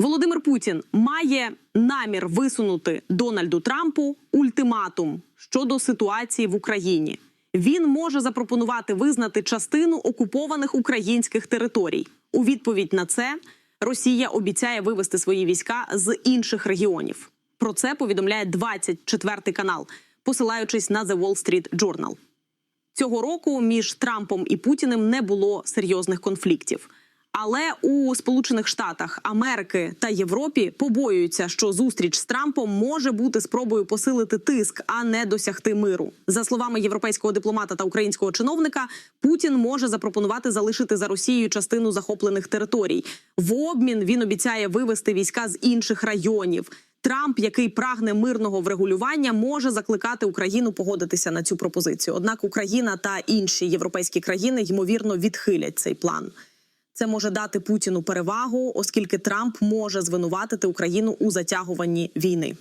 Володимир Путін має намір висунути Дональду Трампу ультиматум щодо ситуації в Україні. Він може запропонувати визнати частину окупованих українських територій. У відповідь на це Росія обіцяє вивести свої війська з інших регіонів. Про це повідомляє 24 канал, посилаючись на The Wall Street Journal. Цього року між Трампом і Путіним не було серйозних конфліктів. Але у Сполучених Штатах Америки та Європі побоюються, що зустріч з Трампом може бути спробою посилити тиск, а не досягти миру. За словами європейського дипломата та українського чиновника, Путін може запропонувати залишити за Росією частину захоплених територій. В обмін він обіцяє вивести війська з інших районів. Трамп, який прагне мирного врегулювання, може закликати Україну погодитися на цю пропозицію. Однак Україна та інші європейські країни ймовірно відхилять цей план. Це може дати Путіну перевагу, оскільки Трамп може звинуватити Україну у затягуванні війни.